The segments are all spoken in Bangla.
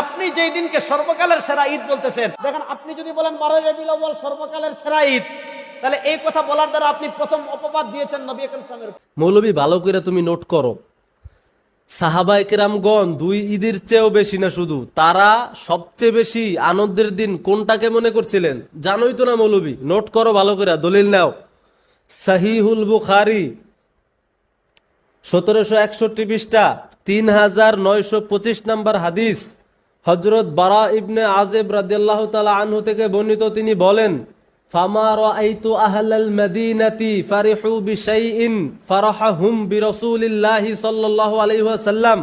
আপনি যেই দিনকে সর্বকালের সেরা ঈদ বলতেছেন, দেখেন আপনি যদি বলেন সর্বকালের সেরা ঈদ, তাহলে এই কথা বলার দ্বারা আপনি প্রথম অপবাদ দিয়েছেন নবী ইসলামের মৌলবী ভালো করে তুমি নোট করো। সাহাবাই দুই ঈদের চেয়েও বেশি না শুধু? তারা সবচেয়ে বেশি আনন্দের দিন কোনটাকে মনে করছিলেন? জানোই তো না মৌলবী নোট করো ভালো করে, দলিল নাও। সাহিহুল বুখারি সতেরোশো একষট্টি পৃষ্ঠা, তিন হাজার নয়শো পঁচিশ নম্বর হাদিস। হজরত বারা ইবনে আজেব রাদিয়াল্লাহ তালা আনহু থেকে বর্ণিত তিনি বলেন, ফামা রাআইতু আহলাল মাদিনাতি ফারিহু বিশাইইন ফারাহাহুম বিরাসূলিল্লাহি সাল্লাল্লাহু আলাইহি ওয়াসাল্লাম।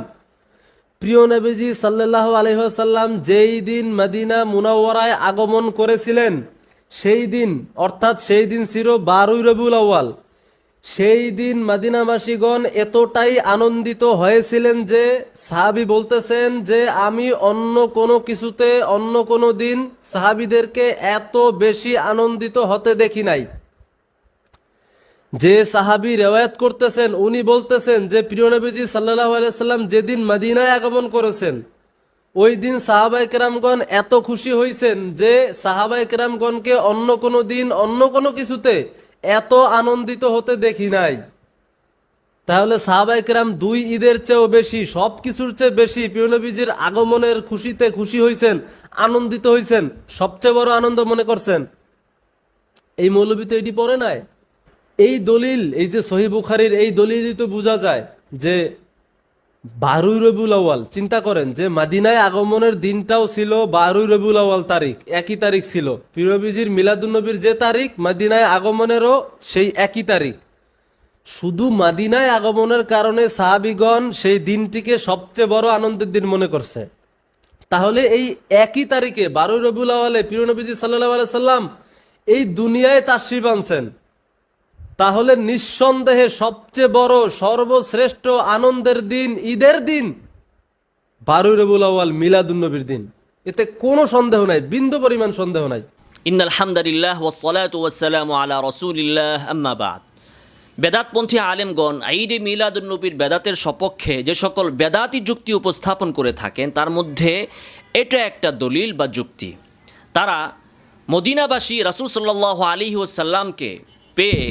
প্রিয় নবীজি সাল্লাল্লাহু আলাইহি ওয়াসাল্লাম যেই দিন মদিনা মুনাওয়ারায় আগমন করেছিলেন, সেই দিন, অর্থাৎ সেই দিন ছিল বারোই রবিউল আউয়াল। সেই দিন মাদিনাবাসীগণ এতটাই আনন্দিত হয়েছিলেন যে সাহাবি বলতেছেন যে আমি অন্য কোনো কিছুতে, অন্য কোনো দিন সাহাবিদেরকে এত বেশি আনন্দিত হতে দেখি নাই। যে সাহাবি রেওয়ায়াত করতেছেন, উনি বলতেছেন যে, প্রিয় নবীজি সাল্লাহ আলাইসাল্লাম যেদিন মাদিনায় আগমন করেছেন, ওই দিন সাহাবাই কেরামগণ এত খুশি হয়েছেন যে সাহাবাই কেরামগণকে অন্য কোনো দিন, অন্য কোনো কিছুতে এত আনন্দিত হতে দেখি নাই। তাহলে সাহাবাই কেরাম দুই ঈদের চেয়েও বেশি, সব কিছুর চেয়ে বেশি প্রিয় আগমনের খুশিতে খুশি হয়েছেন আনন্দিত হয়েছেন সবচেয়ে বড় আনন্দ মনে করছেন। এই মৌলবী তো এটি পড়ে নাই। এই দলিল, এই যে সহি বুখারির এই দলিলই তো বোঝা যায় যে বারুই রবিউল আউয়াল, চিন্তা করেন যে মাদিনায় আগমনের দিনটাও ছিল বারুই রবিউল আউয়াল তারিখ, একই তারিখ ছিল। পিরবিজির মিলাদুন্নবীর যে তারিখ, মাদিনায় আগমনেরও সেই একই তারিখ। শুধু মাদিনায় আগমনের কারণে সাহাবিগণ সেই দিনটিকে সবচেয়ে বড় আনন্দের দিন মনে করছে। তাহলে এই একই তারিখে বারোই রবিউল আওয়ালে প্রিয় নবীজি সাল্লাহ সাল্লাম এই দুনিয়ায় তাশ্রিফ আনছেন। তাহলে নিঃসন্দেহে সবচেয়ে বড়, সর্বশ্রেষ্ঠ আনন্দের দিন ঈদের দিন? বারোই রবিউল আওয়াল মিলাদুন্নবীর দিন। এতে কোনো সন্দেহ নাই, বিন্দু পরিমাণ সন্দেহ নাই। ইন আলহামদুলিল্লাহ ওসলাত ওয়াসালাম আলা রসুলিল্লাহ, আম্মা বাদ। বেদাতপন্থী আলেমগণ ঈদে মিলাদুন্নবীর বেদাতের সপক্ষে যে সকল বেদাতি যুক্তি উপস্থাপন করে থাকেন, তার মধ্যে এটা একটা দলিল বা যুক্তি। তারা মদিনাবাসী রাসুল সাল্লাহ আলী ওসাল্লামকে পেয়ে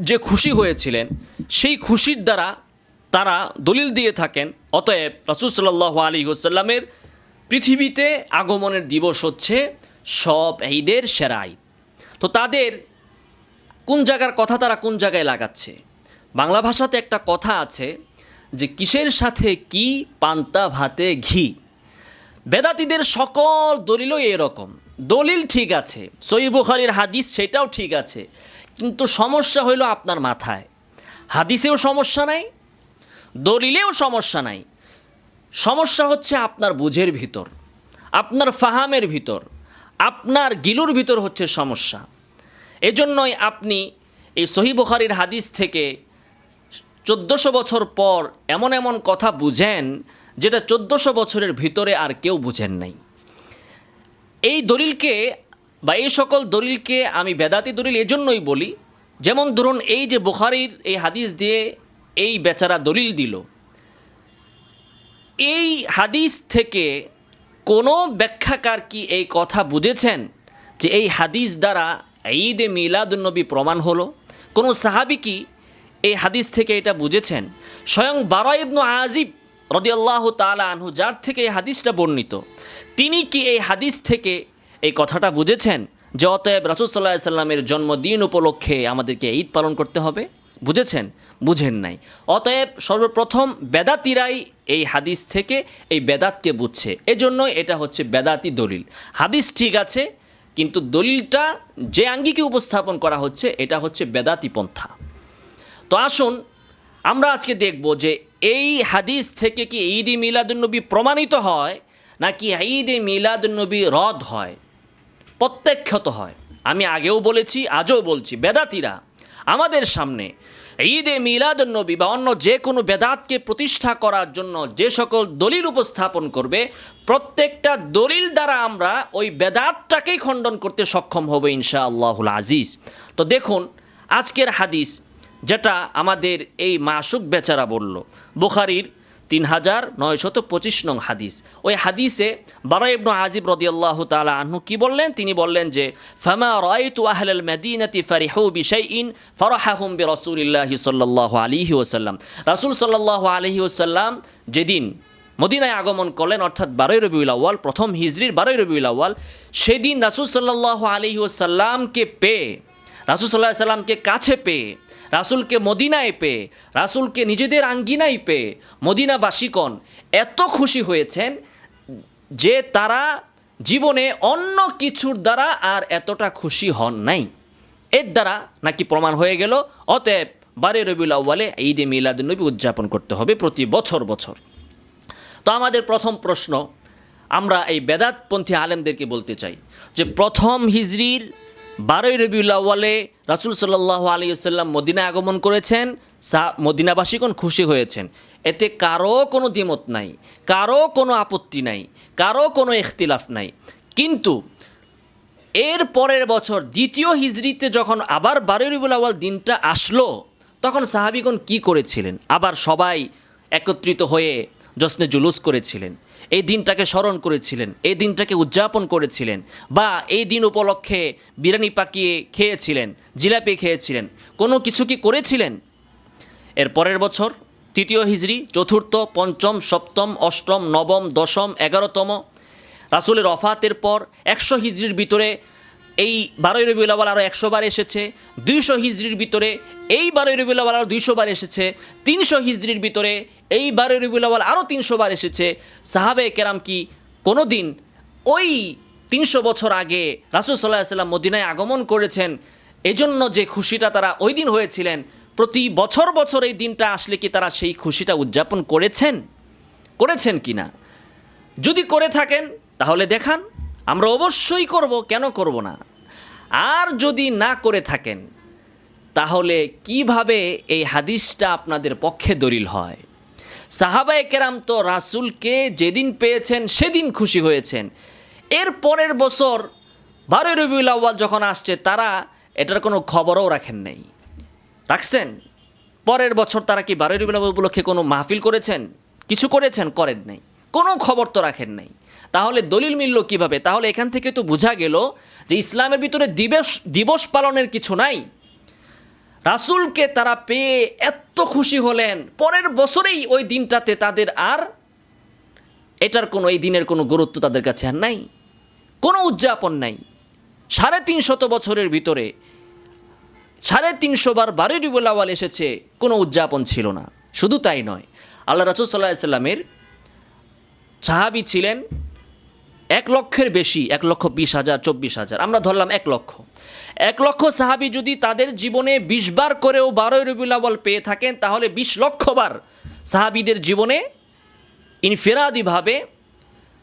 যে খুশি হয়েছিলেন, সেই খুশির দ্বারা তারা দলিল দিয়ে থাকেন, অতএব রাসুল সাল্লাহ আলী ওসাল্লামের পৃথিবীতে আগমনের দিবস হচ্ছে সব ঈদের সেরা ঈদ। তো তাদের কোন জায়গার কথা তারা কোন জায়গায় লাগাচ্ছে? বাংলা ভাষাতে একটা কথা আছে যে, কিসের সাথে কি পান্তা, ভাতে, ঘি? বেদাতিদের সকল দলিলই এরকম। দলিল ঠিক আছে সই বুখারির হাদিস সেটাও ঠিক আছে কিন্তু সমস্যা হইল আপনার মাথায়। হাদিসেও সমস্যা নাই, দলিলেও সমস্যা নাই। সমস্যা হচ্ছে আপনার বুঝের ভিতর, আপনার ফাহামের ভিতর, আপনার গিলুর ভিতর হচ্ছে সমস্যা। এজন্যই আপনি এই সহি বুখারির হাদিস থেকে চোদ্দোশো বছর পর এমন এমন কথা বুঝেন, যেটা চোদ্দোশো বছরের ভিতরে আর কেউ বুঝেন নাই। এই দলিলকে বা এই সকল দলিলকে আমি বেদাতি দলিল এজন্যই বলি, যেমন ধরুন এই যে বুখারির এই হাদিস দিয়ে এই বেচারা দলিল দিল। এই হাদিস থেকে কোনো ব্যাখ্যাকার কি এই কথা বুঝেছেন যে এই হাদিস দ্বারা ঈদে মিলাদুন্নবী প্রমাণ হলো? কোনো সাহাবি কি এই হাদিস থেকে এটা বুঝেছেন? স্বয়ং বারা ইবনু আজিব রদিয়াল্লাহ তালা আনহু, যার থেকে এই হাদিসটা বর্ণিত, তিনি কি এই হাদিস থেকে এই কথাটা বুঝেছেন? যে অতএব রাসুলসাল্লাহ সাল্লামের জন্মদিন উপলক্ষে আমাদেরকে ঈদ পালন করতে হবে। বুঝেছেন? বুঝেন নাই। অতএব সর্বপ্রথম বেদাতিরাই এই হাদিস থেকে এই বেদাতকে বুঝছে। এজন্য এটা হচ্ছে বেদাতি দলিল। হাদিস ঠিক আছে, কিন্তু দলিলটা যে আঙ্গিকে উপস্থাপন করা হচ্ছে, এটা হচ্ছে বেদাতি পন্থা। তো আসুন, আমরা আজকে দেখব যে এই হাদিস থেকে কি ঈদ ই মিলাদুন্নবী প্রমাণিত হয়, নাকি ঈদ মিলাদুন্নবী রদ হয়? প্রত্যাখ্যাত হয়। আমি আগেও বলেছি, আজও বলছি, বেদাতিরা, আমাদের সামনে ঈদে মিলাদুন্নবী বা অন্য যে কোনো বেদাতকে প্রতিষ্ঠা করার জন্য যে সকল দলিল উপস্থাপন করবে, প্রত্যেকটা দলিল দ্বারা আমরা ওই বেদাতটাকেই খণ্ডন করতে সক্ষম হব ইনশা আল্লাহুল আজিজ। তো দেখুন, আজকের হাদিস যেটা আমাদের এই মাসুক বেচারা বলল, বুখারির তিন হাজার নয়শত পঁচিশ নং হাদিস। ওই হাদিসে বারা ইবনু আজিব রদিয়াল্লাহ তালা আনহু কি বললেন? তিনি বললেন যে, ফামা রায়তু আহলাল মাদিনাতি ফারিহু বিশাইইন ফারাহাহুম বিরাসূলিল্লাহি সাল্লাল্লাহু আলাইহি ওয়াসাল্লাম। রাসূল সাল্লাল্লাহু আলাইহি ওয়াসাল্লাম যেদিন মদিনায় আগমন করলেন, অর্থাৎ বারোই রবিউল আউ্য়াল, প্রথম হিজরির বারোই রবিউল আউ্য়াল, সেদিন রাসূল সাল্লাল্লাহু আলাইহি ওয়াসাল্লামকে পেয়ে, রাসূল সাল্লাহ সাল্লামকে কাছে পেয়ে রাসূলকে মদিনায় পেয়ে, রাসূলকে নিজেদের আঙ্গিনায় পেয়ে মদিনাবাসীগণ এত খুশি হয়েছেন যে তারা জীবনে অন্য কিছুর দ্বারা আর এতটা খুশি হন নাই। এর দ্বারা নাকি প্রমাণ হয়ে গেল, অতএব বারে রবিউল আউ্বালে ঈদে মিলাদুলনবী উদযাপন করতে হবে প্রতি বছর বছর। তো আমাদের প্রথম প্রশ্ন, আমরা এই বেদাতপন্থী আলেমদেরকে বলতে চাই যে প্রথম হিজরির বারোই রবিউল আউ্বালে রাসুল সাল্লাহ আলিয়াল্লাম মদিনায় আগমন করেছেন। সা মদিনাবাসীগণ খুশি হয়েছেন। এতে কারও কোনো দ্বিমত নাই, কারও কোনো আপত্তি নাই, কারও কোনো ইখতিলাফ নাই। কিন্তু এর পরের বছর দ্বিতীয় হিজরিতে যখন আবার বারোই রবিউল আউ্বাল দিনটা আসলো, তখন সাহাবিগণ কি করেছিলেন? আবার সবাই একত্রিত হয়ে যশ্নে জুলুস করেছিলেন। এই দিনটাকে স্মরণ করেছিলেন, এই দিনটাকে উদযাপন করেছিলেন বা এই দিন উপলক্ষে বিরিয়ানি পাকিয়ে খেয়েছিলেন, জিলাপি খেয়েছিলেন, কোনো কিছু কি করেছিলেন? এর পরের বছর, তৃতীয় হিজড়ি চতুর্থ, পঞ্চম, সপ্তম, অষ্টম, নবম, দশম, এগারোতম, রাসুলের অফাতের পর একশো হিজড়ির ভিতরে এই বারোই রবিউল আওয়াল আরও একশো বার এসেছে, দুইশো হিজড়ির ভিতরে এই বারোই রবিউল আওয়াল আরও দুইশো বার এসেছে, তিনশো হিজড়ির ভিতরে এই বারোই রবিউল আওয়াল আরও তিনশো বার এসেছে। সাহাবে কেরাম কি কোনো দিন ওই তিনশো বছর আগে রাসুল সাল্লাহ সাল্লাম মদিনায় আগমন করেছেন, এজন্য যে খুশিটা তারা ওই দিন হয়েছিলেন, প্রতি বছর বছর এই দিনটা আসলে কি তারা সেই খুশিটা উদযাপন করেছেন? করেছেন কি না? যদি করে থাকেন, তাহলে দেখান, আমরা অবশ্যই করব, কেন করব না? আর যদি না করে থাকেন, তাহলে কীভাবে এই হাদিসটা আপনাদের পক্ষে দলিল হয়? সাহাবায়ে কেরাম তো রাসুলকে যেদিন পেয়েছেন সেদিন খুশি হয়েছেন। এর পরের বছর বারোই রবিউল আউ্বাল যখন আসছে, তারা এটার কোনো খবরও রাখেন নাই। রাখছেন? পরের বছর তারা কি বারোই রবিউল আউ্বাল উপলক্ষে কোনো মাহফিল করেছেন? কিছু করেছেন? করেন নাই। কোনো খবর তো রাখেন নাই। তাহলে দলিল মিলল কীভাবে? তাহলে এখান থেকে তো বোঝা গেল যে ইসলামের ভিতরে দিবস দিবস পালনের কিছু নাই। রাসূলকে তারা পেয়ে এত খুশি হলেন। পরের বছরেই ওই দিনটাতে তাদের আর এটার কোনো, এই দিনের কোনো গুরুত্ব তাদের কাছে আর নাই। কোনো উদযাপন নাই। সাড়ে তিনশত বছরের ভিতরে সাড়ে তিনশো বার বারোই রবিউল এসেছে, কোনো উদযাপন ছিল না। শুধু তাই নয়, আল্লাহ রাসুল সাল্লাহ সাল্লামের সাহাবি ছিলেন এক লক্ষের বেশি, এক লক্ষ বিশ হাজার, চব্বিশ হাজার। আমরা ধরলাম এক লক্ষ। এক লক্ষ সাহাবি যদি তাদের জীবনে বিশ বার করেও বারোই রবিউল আওয়াল পেয়ে থাকেন, তাহলে বিশ লক্ষ বার সাহাবিদের জীবনে ইনফেরাদিভাবে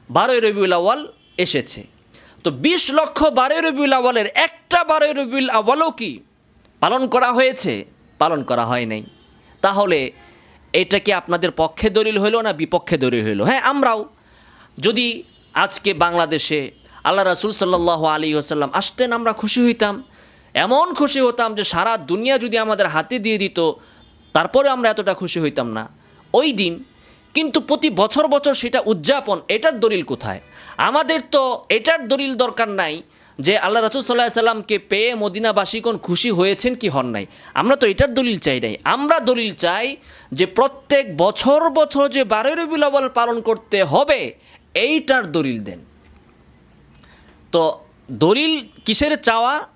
বারোই রবিউল আওয়াল এসেছে। তো বিশ লক্ষ বারোই রবিউল আওয়ালের একটা বারোই রবিউল আওয়ালও কি পালন করা হয়েছে? পালন করা হয় নাই। তাহলে এটা কি আপনাদের পক্ষে দলিল হইল না বিপক্ষে দলিল হইল? হ্যাঁ আমরাও যদি আজকে বাংলাদেশে আল্লাহ রাসুল সাল্লাহ আলী আসাল্লাম আসতেন, আমরা খুশি হইতাম। এমন খুশি হতাম যে সারা দুনিয়া যদি আমাদের হাতে দিয়ে দিত, তারপরে আমরা এতটা খুশি হইতাম না। ওই দিন কিন্তু প্রতি বছর বছর সেটা উদযাপন, এটার দলিল কোথায়? আমাদের তো এটার দলিল দরকার নাই যে আল্লাহ রসুল সাল্লাহ সাল্লামকে পেয়ে মদিনাবাসীগণ খুশি হয়েছেন কি হন নাই। আমরা তো এটার দলিল চাই নাই। আমরা দলিল চাই যে প্রত্যেক বছর বছর যে বারোই রবিউল পালন করতে হবে এইটার দলিল দেন। তো দলিল কিসের চাওয়া?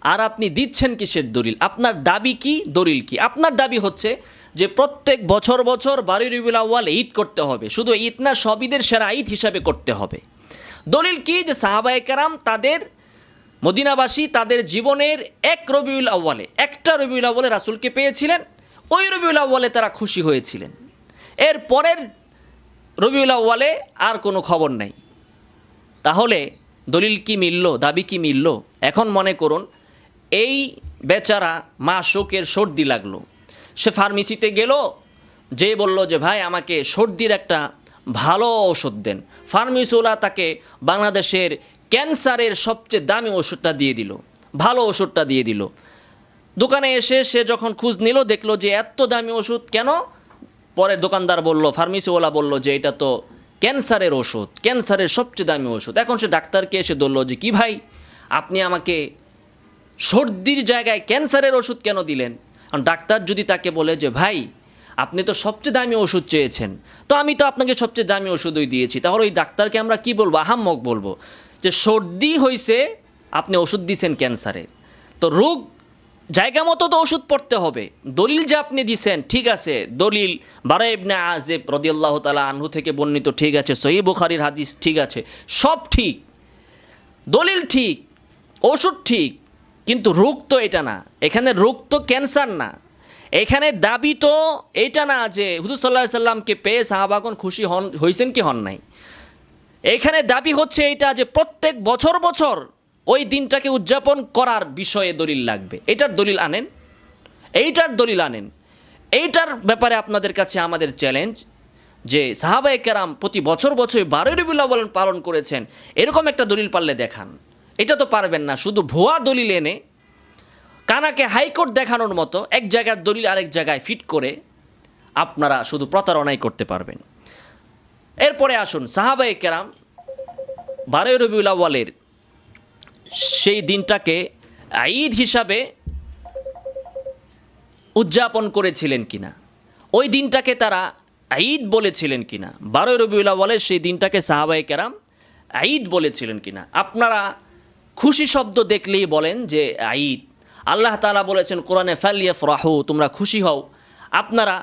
আর আপনি দিচ্ছেন কিসের দলিল? আপনার দাবি কি? দলিল কি? আপনার দাবি হচ্ছে যে প্রত্যেক বছর বছর বারোই রবিউল ঈদ করতে হবে। শুধু ঈদ না, সব ঈদের সেরা ঈদ হিসাবে করতে হবে। দলিল কি? যে সাহাবায়ে কেরাম তাদের মদিনাবাসী তাদের জীবনের এক রবিউল আউ্বালে একটা রবিউল আউ্বালে রাসুলকে পেয়েছিলেন। ওই রবিউল আউ্বালে তারা খুশি হয়েছিলেন। এর পরের রবিউল আউ্বালে আর কোনো খবর নাই। তাহলে দলিল কি মিলল, দাবি কি মিলল? এখন মনে করুন, এই বেচারা মা শোকের সর্দি লাগল। সে ফার্মেসিতে গেল যে বলল যে, ভাই, আমাকে সর্দির একটা ভালো ওষুধ দেন। ফার্মেসিওয়ালা তাকে বাংলাদেশের ক্যান্সারের সবচেয়ে দামি ওষুধটা দিয়ে দিল, ভালো ওষুধটা দিয়ে দিল। দোকানে এসে সে যখন খোঁজ নিল, দেখল যে, এত দামি ওষুধ কেন? পরে দোকানদার বলল, ফার্মেসিওয়ালা বলল যে এটা তো ক্যান্সারের ওষুধ, ক্যান্সারের সবচেয়ে দামি ওষুধ। এখন সে ডাক্তারকে এসে ধরলো যে, কি ভাই, আপনি আমাকে সর্দির জায়গায় ক্যান্সারের ওষুধ কেন দিলেন? কারণ ডাক্তার যদি তাকে বলে যে, ভাই, আপনি তো সবচেয়ে দামি ওষুধ চেয়েছেন, তো আমি তো আপনাকে সবচেয়ে দামি ওষুধই দিয়েছি। তাহলে ওই ডাক্তারকে আমরা কি বলব, আহাম্মক বলব? যে, সর্দি হয়েছে আপনি ওষুধ দিয়েছেন ক্যান্সারের তো রোগ জায়গা মতো তো ওষুধ পড়তে হবে। দলিল যে আপনি দিছেন, ঠিক আছে। দলিল বারা ইবনে আজেব রদিয়াল্লাহ তালা আনহু থেকে বর্ণিত, ঠিক আছে। সহি বুখারির হাদিস, ঠিক আছে। সব ঠিক। দলিল ঠিক, ওষুধ ঠিক, কিন্তু রোগ তো এটা না। এখানে রোগ তো ক্যান্সার না। এখানে দাবি তো এটা না যে সাল্লাহ সাল্লামকে পেয়ে সাহাবাগন খুশি হন হয়েছেন কি হন নাই। এখানে দাবি হচ্ছে এটা যে প্রত্যেক বছর বছর ওই দিনটাকে উদযাপন করার বিষয়ে দলিল লাগবে। এটার দলিল আনেন। এইটার দলিল আনেন। এইটার ব্যাপারে আপনাদের কাছে আমাদের চ্যালেঞ্জ যে সাহাবায়ে কেরাম প্রতি বছর বছর বারোই রবিউল আউয়াল পালন করেছেন। এরকম একটা দলিল পারলে দেখান। এটা তো পারবেন না। শুধু ভুয়া দলিল এনে কানাকে হাইকোর্ট দেখানোর মতো এক জায়গার দলিল আরেক জায়গায় ফিট করে আপনারা শুধু প্রতারণাই করতে পারবেন। এরপরে আসুন সাহাবায়ে কেরাম বারোই রবিউল আউয়ালের সেই দিনটাকে ঈদ হিসাবে উদযাপন করেছিলেন কিনা? ওই দিনটাকে তারা ঈদ বলেছিলেন কিনা? বারোই রবিউল বলে সেই দিনটাকে সাহাবাই কেরাম ঈদ বলেছিলেন কিনা? আপনারা খুশি শব্দ দেখলেই বলেন যে ঈদ। আল্লাহ তালা বলেছেন, কোরআনে ফালিয়াফ রাহু তোমরা খুশি হও। আপনারা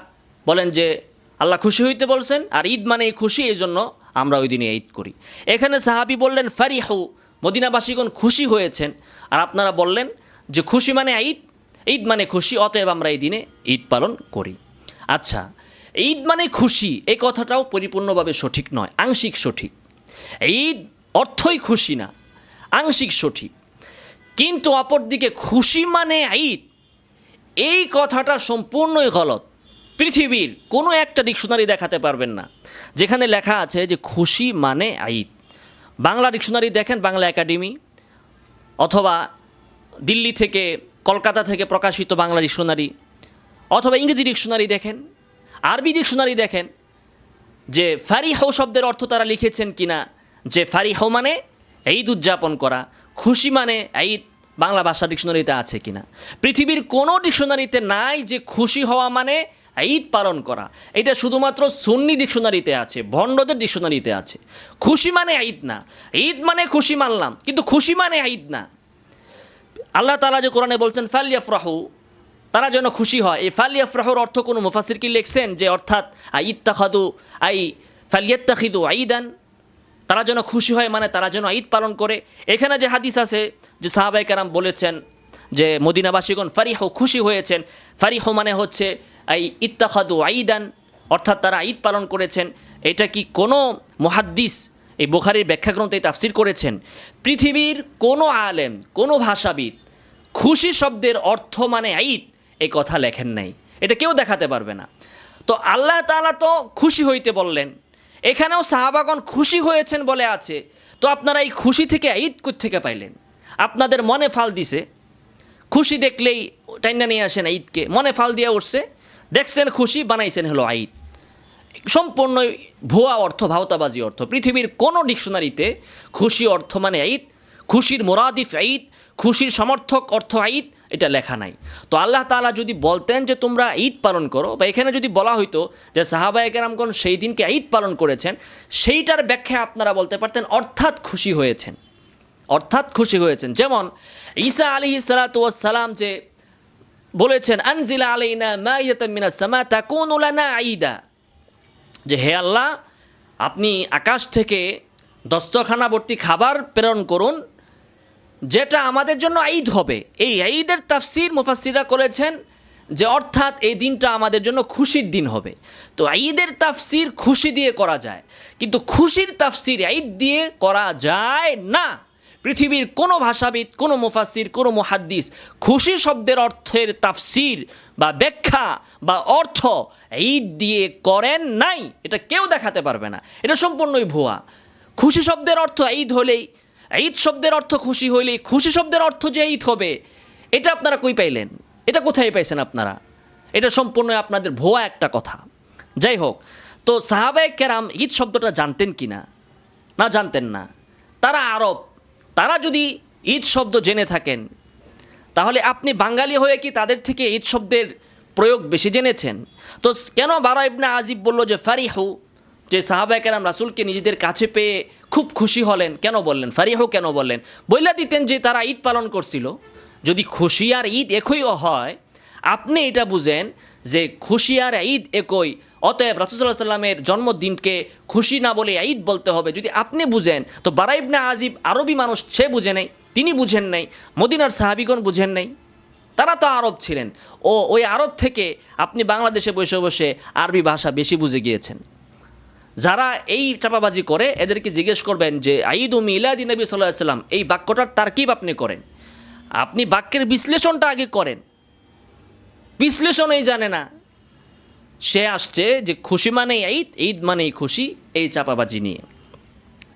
বলেন যে, আল্লাহ খুশি হইতে বলছেন আর ঈদ মানেই খুশি এই জন্য আমরা ওই দিনে ঈদ করি। এখানে সাহাবি বললেন, ফারিহু মদিনাবাসীগণ খুশি হয়েছেন। আর আপনারা বললেন যে খুশি মানে ঈদ। ঈদ মানে খুশি, অতএব আমরা এই দিনে ঈদ পালন করি। আচ্ছা ঈদ মানে খুশি, এই কথাটাও পরিপূর্ণভাবে সঠিক নয়, আংশিক সঠিক। ঈদ অর্থই খুশি না, আংশিক সঠিক। কিন্তু অপরদিকে খুশি মানে ঈদ, এই কথাটা সম্পূর্ণই গলত। পৃথিবীর কোনো একটা ডিকশনারি দেখাতে পারবেন না, যেখানে লেখা আছে যে খুশি মানে ঈদ। বাংলা ডিকশনারি দেখেন বাংলা একাডেমি, অথবা দিল্লি থেকে কলকাতা থেকে প্রকাশিত বাংলা ডিকশনারি, অথবা ইংরেজি ডিকশনারি দেখেন, আরবি ডিকশনারি দেখেন, যে ফারিহ শব্দের অর্থ তারা লিখেছেন কিনা, যে ফারিহ মানে ঈদ উদযাপন করা, খুশি মানে ঈদ বাংলা ভাষা ডিকশনারিতে আছে কিনা। পৃথিবীর কোনো ডিকশনারিতে নাই যে খুশি হওয়া মানে ঈদ পালন করা। এটা শুধুমাত্র সুন্নি ডিকশনারিতে আছে, ভণ্ডদের ডিকশনারিতে আছে। খুশি মানে ঈদ না। ঈদ মানে খুশি মানলাম, কিন্তু খুশি মানে ঈদ না। আল্লাহ তালা যে কোরআনে বলছেন ফালিয়াফরাহু তারা যেন খুশি হয়। এই ফালিয়াফরাহুর অর্থ কোনো মুফাসির কি লিখছেন? যে অর্থাৎ ইত্তাখাদু আই ফালিয়াত্তাখিদু আইদান তারা যেন খুশি হয় মানে তারা যেন ঈদ পালন করে। এখানে যে হাদিস আছে, যে সাহাবাই কারাম বলেছেন যে, মদিনাবাসীগণ ফারিহ খুশি হয়েছেন। ফারিহ মানে হচ্ছে এই ইত্তাখাদু আইদান, অর্থাৎ তারা ঈদ পালন করেছেন। এটা কি কোনো মহাদ্দিস এই বোখারির ব্যাখ্যাগ্রন্থে তাফসির করেছেন? পৃথিবীর কোনো আলেম, কোনো ভাষাবিদ খুশি শব্দের অর্থ মানে ঈদ এই কথা লেখেন নাই। এটা কেউ দেখাতে পারবে না। তো আল্লাহ তাআলা তো খুশি হইতে বললেন। এখানেও সাহাবাগণ খুশি হয়েছেন বলে আছে। তো আপনারা এই খুশি থেকে ঈদ থেকে পাইলেন? আপনাদের মনে ফাল দিছে? খুশি দেখলেই টাইনা নিয়ে আসেন ঈদকে। মনে ফাল দিয়ে উঠছে? দেখছেন খুশি, বানাইছেন হলো ঈদ সম্পূর্ণ ভুয়া অর্থ, ভাওতাবাজি অর্থ। পৃথিবীর কোনো ডিকশনারিতে খুশি অর্থ মানে ঈদ খুশির মোরাদিফ ঈদ খুশির সমর্থক অর্থ ঈদ এটা লেখা নাই। তো আল্লাহ তাআলা যদি বলতেন যে তোমরা ঈদ পালন করো, বা এখানে যদি বলা হইতো যে সাহাবায়ে কেরামগণ সেই দিনকে ঈদ পালন করেছেন, সেইটার ব্যাখ্যা আপনারা বলতে পারতেন, অর্থাৎ খুশি হয়েছেন। অর্থাৎ খুশি হয়েছেন। যেমন ঈসা আলী সালাম যে বলেছেন, আনজিলা আলাইনা মাইয়াতাম মিনাস সামা তাকুনু লানা ঈদা যে, হে আল্লাহ, আপনি আকাশ থেকে দস্তখানাবর্তী খাবার প্রেরণ করুন, যেটা আমাদের জন্য ঈদ হবে। এই ঈদের তাফসির মুফাসিরা করেছেন যে, অর্থাৎ এই দিনটা আমাদের জন্য খুশির দিন হবে। তো ঈদের তাফসির খুশি দিয়ে করা যায়, কিন্তু খুশির তাফসির ঈদ দিয়ে করা যায় না। পৃথিবীর কোনো ভাষাবিদ, কোনো মুফাসির কোনো মুহাদ্দিস খুশি শব্দের অর্থের তাফসির বা ব্যাখ্যা বা অর্থ ঈদ দিয়ে করেন নাই, এটা কেউ দেখাতে পারবে না। এটা সম্পূর্ণই ভুয়া। খুশি শব্দের অর্থ ঈদ হলেই, ঈদ শব্দের অর্থ খুশি হইলেই খুশি শব্দের অর্থ যে ঈদ হবে, এটা আপনারা কই পাইলেন? এটা কোথায় পাইছেন আপনারা? এটা সম্পূর্ণ আপনাদের ভুয়া একটা কথা। যাই হোক, তো সাহাবায়ে কেরাম ঈদ শব্দটা জানতেন কি না না জানতেন না। তারা আরব তারা যদি ঈদ শব্দ জেনে থাকেন, তাহলে আপনি বাঙালি হয়ে কি তাদের থেকে ঈদ শব্দের প্রয়োগ বেশি জেনেছেন? তো কেন বারা ইবনে আজিব বলল যে ফারিহু, যে সাহাবা কেরাম রাসুলকে নিজেদের কাছে পেয়ে খুব খুশি হলেন, কেন বললেন? ফারিহু কেন বললেন? বইলা দিতেন যে তারা ঈদ পালন করছিল। যদি খুশি আর ঈদ একই হয়, আপনি এটা বুঝেন যে খুশি আর ঈদ একই অতএব রাসুসাল্লাহ সাল্লামের জন্মদিনকে খুশি না বলে ঈদ বলতে হবে। যদি আপনি বুঝেন, তো বারাইবনা আজিব আরবি মানুষ, সে বুঝে নেই, তিনি বুঝেন নাই, মদিনার সাহাবিগণ বুঝেন নাই, তারা তো আরব ছিলেন। ও, ওই আরব থেকে আপনি বাংলাদেশে বসে বসে আরবি ভাষা বেশি বুঝে গিয়েছেন। যারা এই চাপাবাজি করে, এদেরকে জিজ্ঞেস করবেন যে, আইদ ও মিলাদি নবী সাল্লাম এই বাক্যটার তারকিব আপনি করেন? আপনি বাক্যের বিশ্লেষণটা আগে করেন। বিশ্লেষণই জানে না। সে আসছে যে খুশি মানেই ঈদ ঈদ মানেই খুশি, এই চাপাবাজি নিয়ে।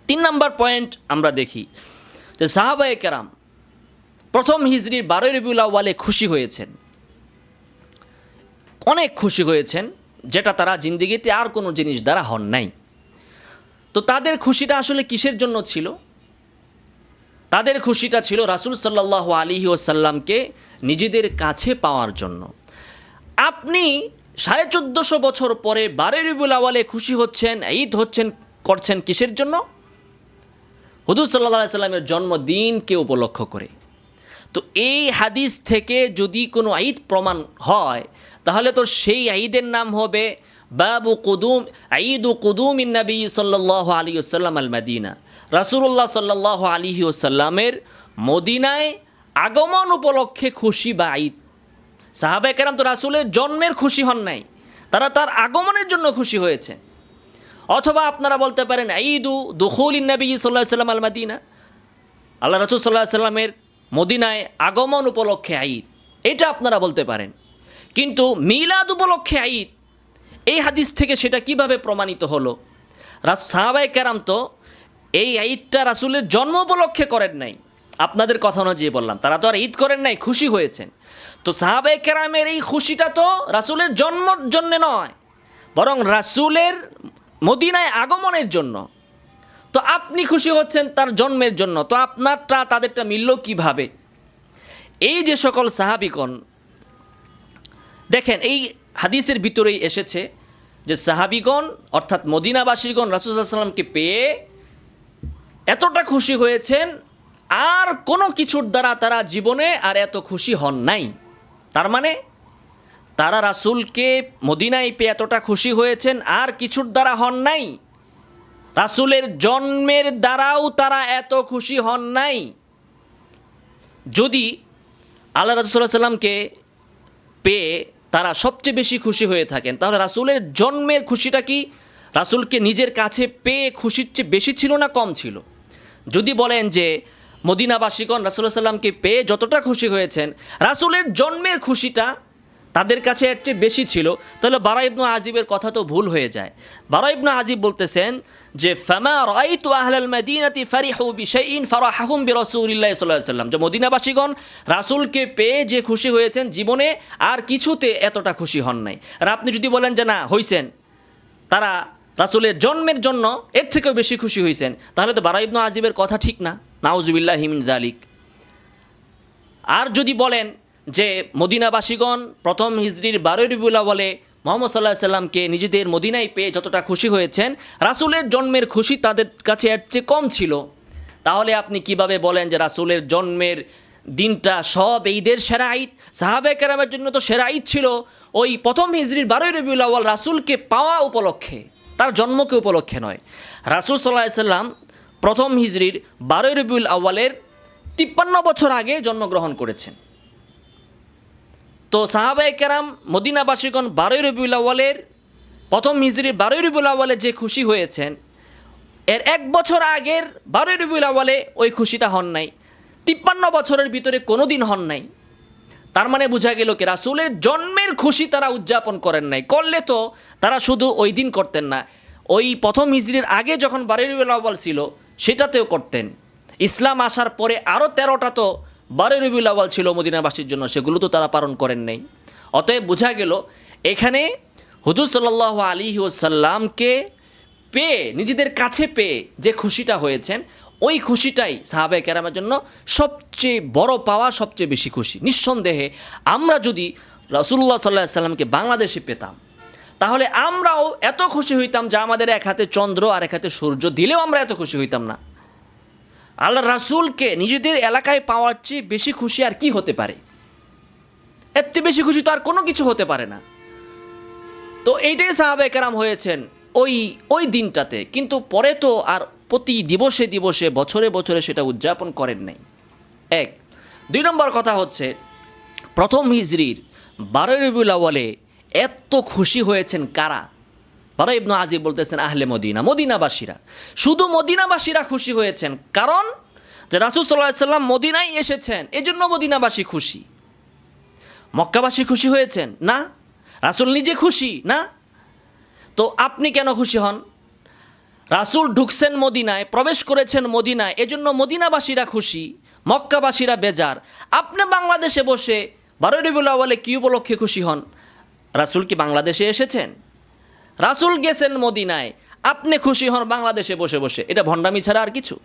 তিন নম্বর পয়েন্ট আমরা দেখি যে সাহাবায়ে কেরাম প্রথম হিজড়ির বারোই রবিউল খুশি হয়েছেন। অনেক খুশি হয়েছেন, যেটা তারা জিন্দিগিতে আর কোনো জিনিস দ্বারা হন নাই। তো তাদের খুশিটা আসলে কিসের জন্য ছিল? তাদের খুশিটা ছিল রাসুল সাল্লাহ আলী ওসাল্লামকে নিজেদের কাছে পাওয়ার জন্য। আপনি সাড়ে চোদ্দোশো বছর পরে বারে রবিউল আওয়ালে খুশি হচ্ছেন, ঈদ হচ্ছেন, করছেন কিসের জন্য? হুদুর সাল্লাহ সাল্লামের জন্মদিনকে উপলক্ষ করে? তো এই হাদিস থেকে যদি কোনো ঈদ প্রমাণ হয়, তাহলে তো সেই ঈদের নাম হবে বাবু কুদুম, ঈদ ও কুদুম নবী সাল্লাহ আলী ওসাল্লাম আল মদিনা। রাসুল্লাহ সাল্লাহ আলী ওসাল্লামের মদিনায় আগমন উপলক্ষে খুশি বা ঈদ সাহাবে কেরাম তো রাসুলের জন্মের খুশি হন নাই। তারা তার আগমনের জন্য খুশি হয়েছে। অথবা আপনারা বলতে পারেন, ঈদু দুখুল নবী সাল্লাহ সাল্লাম আল মদিনা আল্লাহ রসুল সাল্লাহ সাল্লামের মদিনায় আগমন উপলক্ষে ঈদ। এটা আপনারা বলতে পারেন। কিন্তু মিলাদ উপলক্ষে ঈদ, এই হাদিস থেকে সেটা কীভাবে প্রমাণিত হলো? সাহাবাই কেরাম তো এই ঈদটা রাসুলের জন্ম উপলক্ষে করেন নাই। আপনাদের কথা অনুযায়ী বললাম, তারা তো আর ঈদ করেন নাই, খুশি হয়েছেন। তো সাহাবে কেরামের এই খুশিটা তো রাসুলের জন্মর জন্যে নয়, বরং রাসুলের মদিনায় আগমনের জন্য। তো আপনি খুশি হচ্ছেন তার জন্মের জন্য, তো আপনারটা তাদেরটা মিলল কীভাবে? এই যে সকল সাহাবিগণ, দেখেন, এই হাদিসের ভিতরেই এসেছে যে সাহাবিগণ, অর্থাৎ মদিনাবাসীগণ রাসুসাল্লামকে পেয়ে এতটা খুশি হয়েছেন, আর কোনো কিছুর দ্বারা তারা জীবনে আর এত খুশি হন নাই। তার মানে তারা রাসুলকে মদিনায় পেয়ে এতটা খুশি হয়েছেন, আর কিছুর দ্বারা হন নাই। রাসুলের জন্মের দ্বারাও তারা এত খুশি হন নাই। যদি আল্লাহ রাসুল্লাহ সাল্লামকে পেয়ে তারা সবচেয়ে বেশি খুশি হয়ে থাকেন, তাহলে রাসুলের জন্মের খুশিটা কি? রাসুলকে নিজের কাছে পেয়ে খুশির চেয়ে বেশি ছিল না কম ছিল? যদি বলেন যে মদিনাবাসীগণ রাসুল্লাহ সাল্লামকে পেয়ে যতটা খুশি হয়েছেন, রাসুলের জন্মের খুশিটা তাদের কাছে চেয়ে বেশি ছিল। তাহলে বারা ইবনু আজিবের কথা তো ভুল হয়ে যায়। বারা ইবনু আজিব বলতেছেন যে সাল্লাম যে মদিনাবাসীগণ রাসূলকে পেয়ে যে খুশি হয়েছেন জীবনে আর কিছুতে এতটা খুশি হন নাই। আর আপনি যদি বলেন যে, না, হইছেন, তারা রাসূলের জন্মের জন্য এর থেকেও বেশি খুশি হয়েছেন তাহলে তো বারা ইবনু আজিবের কথা ঠিক না। নাউজুবিল্লাহি মিন যালিক আর যদি বলেন যে মদিনাবাসীগণ প্রথম হিজড়ির বারোই রবিউল্লাহ বলে মোহাম্মদ সাল্লাহ সাল্লামকে নিজেদের মদিনায় পেয়ে যতটা খুশি হয়েছেন, রাসুলের জন্মের খুশি তাদের কাছে এর চেয়ে কম ছিল। তাহলে আপনি কীভাবে বলেন যে রাসুলের জন্মের দিনটা সব ঈদের সেরা ঈদ? সাহাবে কেরামের জন্য তো সেরা ঈদ ছিল। ওই প্রথম হিজড়ির বারোই রবিউল আওয়াল রাসুলকে পাওয়া উপলক্ষে, তার জন্মকে উপলক্ষে নয়। রাসুল সাল্লাহ সাল্লাম প্রথম হিজড়ির বারোই রবিউল আওয়ালের তিপ্পান্ন বছর আগে জন্মগ্রহণ করেছেন। তো সাহাবাই কেরাম মদিনাবাসীগণ বারোই রবিউল আওয়ালের প্রথম হিজড়ির বারোই রবিউল আওয়ালে যে খুশি হয়েছেন, এর এক বছর আগের বারোই রবিউল আওয়ালে ওই খুশিটা হন নাই। তিপ্পান্ন বছরের ভিতরে কোনো দিন হন নাই। তার মানে বোঝা গেল কি, রাসুলের জন্মের খুশি তারা উদযাপন করেন নাই। করলে তো তারা শুধু ওই দিন করতেন না। ওই প্রথম হিজড়ির আগে যখন বারোই রবিউল আওয়াল ছিল সেটাতেও করতেন। ইসলাম আসার পরে আরও তেরোটা তো বারোই রবিউল আওয়াল ছিল মদিনাবাসীর জন্য, সেগুলো তো তারা পালন করেন নাই। অতএব বোঝা গেল, এখানে হুজুর সাল্লাহ আলী ওসাল্লামকে পেয়ে, নিজেদের কাছে পেয়ে যে খুশিটা হয়েছেন, ওই খুশিটাই সাহাবে কেরামের জন্য সবচেয়ে বড় পাওয়া, সবচেয়ে বেশি খুশি। নিঃসন্দেহে আমরা যদি রাসুল্লাহ সাল্লাহ সাল্লামকে বাংলাদেশে পেতাম তাহলে আমরাও এত খুশি হইতাম যে আমাদের এক হাতে চন্দ্র আর এক হাতে সূর্য, দিলেও আমরা এত খুশি হইতাম না। আল্লাহ রাসুলকে নিজেদের এলাকায় পাওয়ার চেয়ে বেশি খুশি আর কি হতে পারে? এর বেশি খুশি তো আর কোনো কিছু হতে পারে না। তো এইটাই সাহাবে কেরাম হয়েছেন ওই ওই দিনটাতে। কিন্তু পরে তো আর প্রতি দিবসে দিবসে, বছরে বছরে সেটা উদযাপন করেন নাই। এক। দুই নম্বর কথা হচ্ছে, প্রথম হিজরির বারোই রবিউল আওয়ালে এত খুশি হয়েছেন কারা? বারো ইবনু আজিব বলতেছেন, আহলে মদিনা, মদিনাবাসীরা। শুধু মদিনাবাসীরা খুশি হয়েছেন। কারণ যে রাসুল সাল্লাহ সাল্লাম মদিনায় এসেছেন, এজন্য মদিনাবাসী খুশি। মক্কাবাসী খুশি হয়েছেন? না। রাসুল নিজে খুশি? না। তো আপনি কেন খুশি হন? রাসুল ঢুকছেন মদিনায়, প্রবেশ করেছেন মদিনায়, এজন্য মদিনাবাসীরা খুশি, মক্কাবাসীরা বেজার। আপনি বাংলাদেশে বসে বারোই রবিউল কি উপলক্ষে খুশি হন? রাসুল কি বাংলাদেশে এসেছেন? রাসুল গেছেন মদিনায়। আপনি খুশি হন বাংলাদেশে বসে বসে। এটা ভণ্ডামি ছাড়া আর কিছু।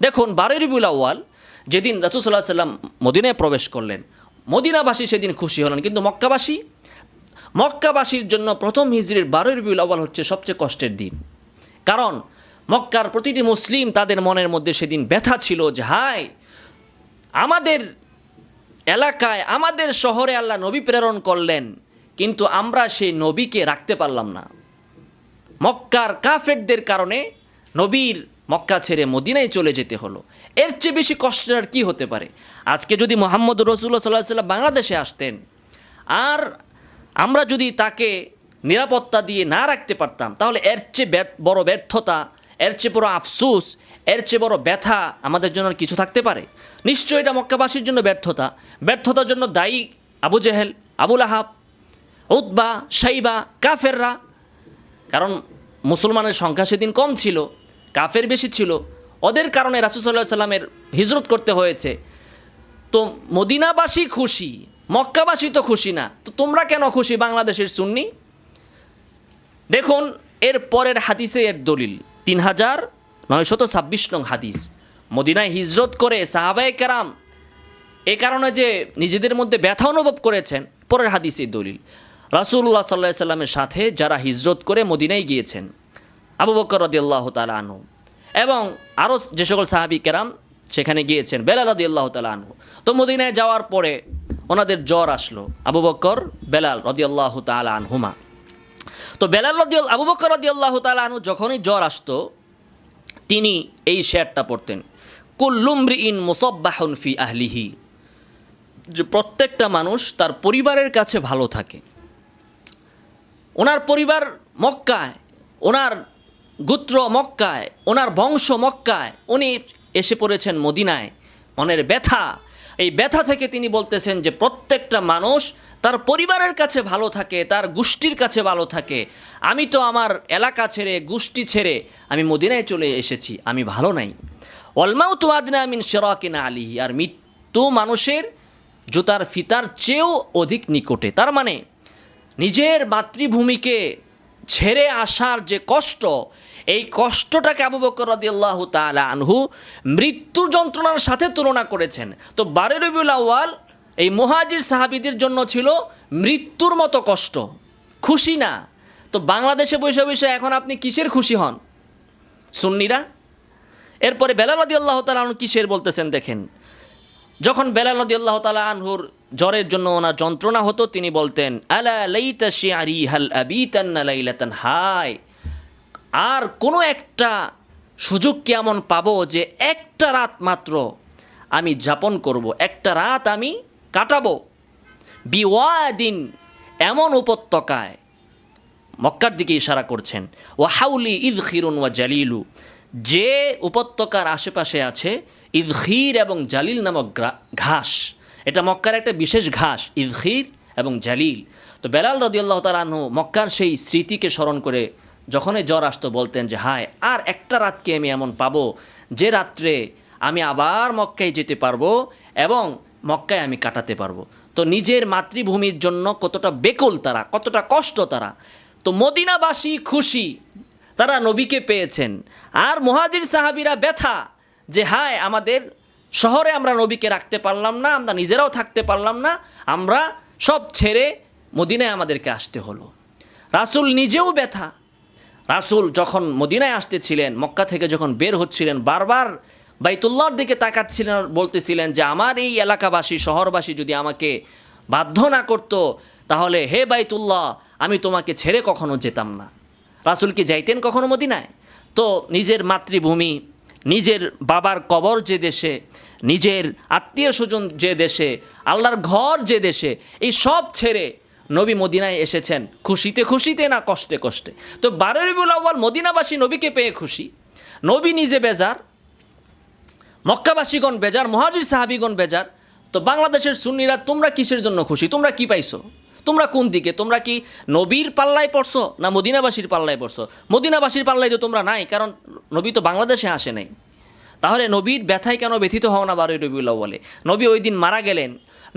দেখুন বারোই রবিউল যেদিন রাসুল সাল্লাহ সাল্লাম মদিনায় প্রবেশ করলেন, মদিনাবাসী সেদিন খুশি হলেন। কিন্তু মক্কাবাসী? মক্কাবাসীর জন্য প্রথম হিজরির বারোই রবিউল আউ্য়াল হচ্ছে সবচেয়ে কষ্টের দিন। কারণ, মক্কার প্রতিটি মুসলিম তাদের মনের মধ্যে সেদিন ব্যথা ছিল যে, হায়, আমাদের এলাকায়, আমাদের শহরে আল্লাহ নবী প্রেরণ করলেন। কিন্তু আমরা সেই নবীকে রাখতে পারলাম না। মক্কার কাফেরদের কারণে নবীর মক্কা ছেড়ে মদিনায় চলে যেতে হলো। এর চেয়ে বেশি কষ্টের আর কী হতে পারে? আজকে যদি মোহাম্মদ রসুল্লাহ সাল্লাহ সাল্লাম বাংলাদেশে আসতেন, আর আমরা যদি তাকে নিরাপত্তা দিয়ে না রাখতে পারতাম, তাহলে এর চেয়ে বড় ব্যর্থতা, এর চেয়ে বড় আফসোস, এর চেয়ে বড় ব্যথা আমাদের জন্য আর কিছু থাকতে পারে? নিশ্চয়ই এটা মক্কাবাসীর জন্য ব্যর্থতা। ব্যর্থতার জন্য দায়ী আবু জেহেল আবুল আহাব উদ্বা সাইবা কাফেররা। কারণ মুসলমানের সংখ্যা সেদিন কম ছিল, কাফের বেশি ছিল। ওদের কারণে রাসুসাল্লাহ সাল্লামের হিজরত করতে হয়েছে। তো মদিনাবাসী খুশি, মক্কাবাসী তো খুশি না। তো তোমরা কেন খুশি বাংলাদেশের সুন্নি? দেখুন, এর পরের হাদিসে এর দলিল, তিন হাজার নয়শত ছাব্বিশ নং হাদিস। মদিনায় হিজরত করে সাহাবায়ে কারাম, এ কারণে যে নিজেদের মধ্যে ব্যথা অনুভব করেছেন, পরের হাদিসে দলিল। রাসুল্লাহ সাল্লাহ সাল্লামের সাথে যারা হিজরত করে মদিনায় গিয়েছেন। আবু বকর রদিয়াল্লাহ তালা আনহু এবং আরও যে সকল সাহাবি কেরাম সেখানে গিয়েছেন, বেলাল রদিয়াল্লাহ তালা আনহু। তো মদিনায় যাওয়ার পরে ওনাদের জ্বর আসলো আবু বকর, বেলাল রদিয়াল্লাহ তালা আনহুমা। তো বেলাল রদিয়াল, আবু বকর রদিয়াল্লাহ তালা আনহু যখনই জ্বর আসতো, তিনি এই শেয়ারটা পড়তেন কুল্লুমরি ইন মুসব্বাহন ফি আহলিহি। যে প্রত্যেকটা মানুষ তার পরিবারের কাছে ভালো থাকে। ওনার পরিবার মক্কায়, ওনার গোত্র মক্কায়, ওনার বংশ মক্কায়, উনি এসে পড়েছেন মদিনায়। মনের ব্যথা। এই ব্যথা থেকে তিনি বলতেছেন যে প্রত্যেকটা মানুষ তার পরিবারের কাছে ভালো থাকে, তার গোষ্ঠীর কাছে ভালো থাকে। আমি তো আমার এলাকা ছেড়ে, গোষ্ঠী ছেড়ে আমি মদিনায় চলে এসেছি, আমি ভালো নাই। অলমাউ তো আদনা মিন সেরাকিনা আলিহি। আর মৃত্যু মানুষের জুতার ফিতার চেয়েও অধিক নিকটে। তার মানে নিজের মাতৃভূমিকে ছেড়ে আসার যে কষ্ট, এই কষ্টটাকে আবু বকর রদিয়াল্লাহ তালা আনহু মৃত্যুর যন্ত্রণার সাথে তুলনা করেছেন। তো বারে রবিউল আউয়াল এই মুহাজির সাহাবিদের জন্য ছিল মৃত্যুর মতো কষ্ট। খুশি না? তো বাংলাদেশে বসে বসে এখন আপনি কিসের খুশি হন? সুন্নিরা? এরপরে বেলাল রদি আল্লাহ তালা আনহু কিসের বলতেছেন দেখেন। যখন বেলাল নদী আল্লাহ তালা আনহুর জ্বরের জন্য ওনার যন্ত্রণা হতো, তিনি বলতেন, আলা শিয়ারি আর কোনো একটা সুযোগ কেমন পাবো যে একটা রাত মাত্র আমি যাপন করব, একটা রাত আমি কাটাবো? বিওয়াদিন, এমন উপত্যকায় মক্কার দিকে ইশারা করছেন ও হাউলি ঈদ খিরুন ওয়া জালিলু যে উপত্যকার আশেপাশে আছে ইদখির এবং জালিল নামক ঘাস। এটা মক্কার একটা বিশেষ ঘাস, ইদখির এবং জালিল। তো বেলাল রদিয়াল্লাহ তালাহু মক্কার সেই স্মৃতিকে স্মরণ করে যখনই জ্বর আসতো বলতেন যে, হায়, আর একটা রাতকে আমি এমন পাবো যে রাত্রে আমি আবার মক্কায় যেতে পারব এবং মক্কায় আমি কাটাতে পারব। তো নিজের মাতৃভূমির জন্য কতটা বেকল তারা, কতটা কষ্ট তারা। তো মদিনাবাসী খুশি, তারা নবীকে পেয়েছেন। আর মহাজির সাহাবিরা ব্যথা যে, হায়, আমাদের শহরে আমরা নবীকে রাখতে পারলাম না, আমরা নিজেরাও থাকতে পারলাম না, আমরা সব ছেড়ে মদিনায় আমাদেরকে আসতে হলো। রাসূল নিজেও ব্যথা। রাসূল যখন মদিনায় আসতেছিলেন, মক্কা থেকে যখন বের হচ্ছিলেন, বারবার বাইতুল্লাহর দিকে তাকাচ্ছিলেন বলতেছিলেন যে, আমার এই এলাকাবাসী, শহরবাসী যদি আমাকে বাধ্য না করত, তাহলে হে বাইতুল্লাহ, আমি তোমাকে ছেড়ে কখনো যেতাম না। রাসূল কি যাইতেন কখনো মদিনায়? তো নিজের মাতৃভূমি, নিজের বাবার কবর যে দেশে নিজের আত্মীয় স্বজন যে দেশে, আল্লাহর ঘর যে দেশে, এই সব ছেড়ে নবী মদিনায় এসেছেন। খুশিতে খুশিতে না কষ্টে কষ্টে? তো বারো রবিউল আউ্বাল মদিনাবাসী নবীকে পেয়ে খুশি। নবী নিজে বেজার, মক্কাবাসীগণ বেজার, মহাজির সাহাবিগণ বেজার। তো বাংলাদেশের সুন্নিরা, তোমরা কিসের জন্য খুশি? তোমরা কি পাইছো? তোমরা কোন দিকে? তোমরা কি নবীর পাল্লায় পড়ছো না মদিনাবাসীর পাল্লায় পড়ছো? মদিনাবাসীর পাল্লায় তো তোমরা নাই, কারণ নবী তো বাংলাদেশে আসে নাই। তাহলে নবীর ব্যথায় কেন ব্যথিত হও না বারোই রবিউল্লাহ বলে নবী ওই দিন মারা গেলেন।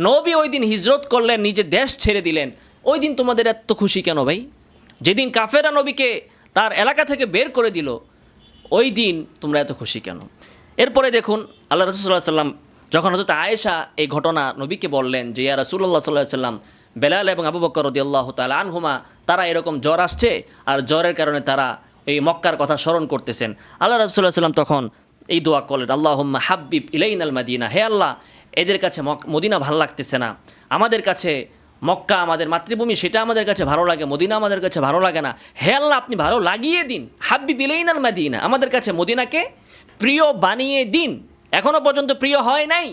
নবী ওই দিন হিজরত করলেন নিজের দেশ ছেড়ে দিলেন। ওই দিন তোমাদের এত খুশি কেন ভাই? যেদিন কাফেরা নবীকে তার এলাকা থেকে বের করে দিল, ওই দিন তোমরা এত খুশি কেন? এরপরে দেখুন, আল্লাহ রসুল্লাহ সাল্লাম যখন হজরত আয়েশা এই ঘটনা নবীকে বললেন যে, ইয়া রসুল্লাহ সাল্লাহ সাল্লাম বেলাল এবং আবু বকর রদি আল্লাহ তাল আনহুমা, তারা এরকম জ্বর আসছে, আর জ্বরের কারণে তারা এই মক্কার কথা স্মরণ করতেছেন। আল্লাহ রসুল্লাহ সাল্লাম তখন এই দোয়া করলেন আল্লাহ হাব্বিব ইলাইন আল মাদিনা। হে আল্লাহ, এদের কাছে মদিনা ভালো লাগতেছে না। আমাদের কাছে মক্কা আমাদের মাতৃভূমি, সেটা আমাদের কাছে ভালো লাগে, মদিনা আমাদের কাছে ভালো লাগে না। হে আল্লাহ, আপনি ভালো লাগিয়ে দিন। হাব্বি বিলেইন আল মাদিনা, আমাদের কাছে মদিনাকে প্রিয় বানিয়ে দিন। এখনও পর্যন্ত প্রিয় হয় নাই।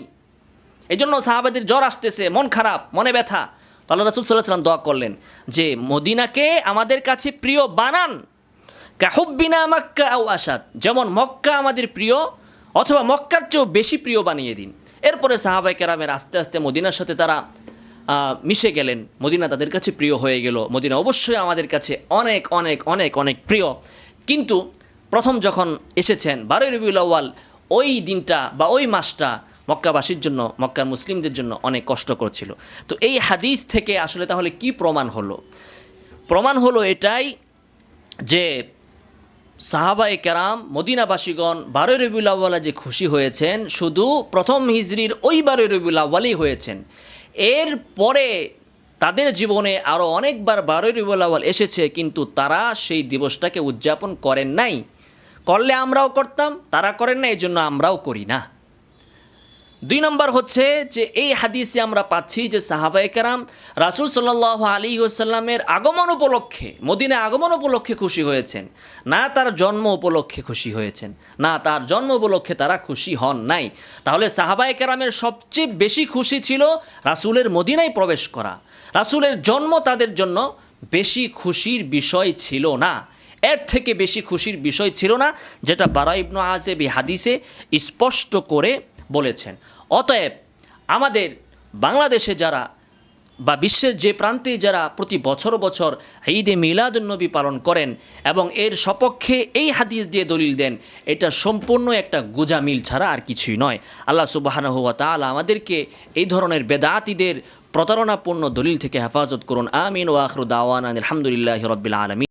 এই জন্য সাহাবাদের জ্বর আসতেছে, মন খারাপ, মনে ব্যথা। তো আল্লাহ রাসুল সাল্লাহ সাল্লাম দোয়া করলেন যে, মদিনাকে আমাদের কাছে প্রিয় বানান। কাহুব্বিনা মক্কা আও আসাদ যেমন মক্কা আমাদের প্রিয়, অথবা মক্কার চেয়েও বেশি প্রিয় বানিয়ে দিন। এরপরে সাহাবাই কেরামের আস্তে আস্তে মদিনার সাথে তারা মিশে গেলেন। মদিনা তাদের কাছে প্রিয় হয়ে গেল। মদিনা অবশ্যই আমাদের কাছে অনেক অনেক অনেক অনেক প্রিয়। কিন্তু প্রথম যখন এসেছেন বারোই রবিউল আউ্য়াল, ওই দিনটা বা ওই মাসটা মক্কাবাসীর জন্য, মক্কার মুসলিমদের জন্য অনেক কষ্ট করছিল তো এই হাদিস থেকে আসলে তাহলে কি প্রমাণ হলো? প্রমাণ হলো এটাই যে সাহাবাই কেরাম, মদিনাবাসীগণ বারোই রবিউল আওয়ালা যে খুশি হয়েছেন, শুধু প্রথম হিজরির ওই বারোই রবিউল আওয়ালই হয়েছেন। এর পরে তাদের জীবনে আরও অনেকবার বারোই রবিউল আওয়াল এসেছে, কিন্তু তারা সেই দিবসটাকে উদযাপন করেন নাই। করলে আমরাও করতাম, তারা করেন না এই জন্য আমরাও করি না। দুই নম্বর হচ্ছে যে এই হাদিসে আমরা পাচ্ছি যে সাহাবায়ে কেরাম রাসুল সাল্লাহ আলী ওসাল্লামের আগমন উপলক্ষে, মদিনে আগমন উপলক্ষে খুশি হয়েছেন। না তার জন্ম উপলক্ষে খুশি হয়েছেন, না তার জন্ম উপলক্ষে তারা খুশি হন নাই। তাহলে সাহাবায়ে কেরামের সবচেয়ে বেশি খুশি ছিল রাসুলের মদিনায় প্রবেশ করা। রাসুলের জন্ম তাদের জন্য বেশি খুশির বিষয় ছিল না। এর থেকে বেশি খুশির বিষয় ছিল না, যেটা বারা ইবনু আজেব হাদিসে স্পষ্ট করে বলেছেন। অতএব আমাদের বাংলাদেশে যারা বা বিশ্বের যে প্রান্তে যারা প্রতি বছর বছর ঈদে মিলাদুন্নবী পালন করেন এবং এর সপক্ষে এই হাদিস দিয়ে দলিল দেন, এটা সম্পূর্ণ একটা গুজামিল ছাড়া আর কিছুই নয়। আল্লাহ সুবাহানা হুয়া আমাদেরকে এই ধরনের বেদাতিদের প্রতারণাপূর্ণ দলিল থেকে হেফাজত করুন। আমিন ও আখরু দাওয়ান আলহামদুলিল্লাহ রবিল আলমী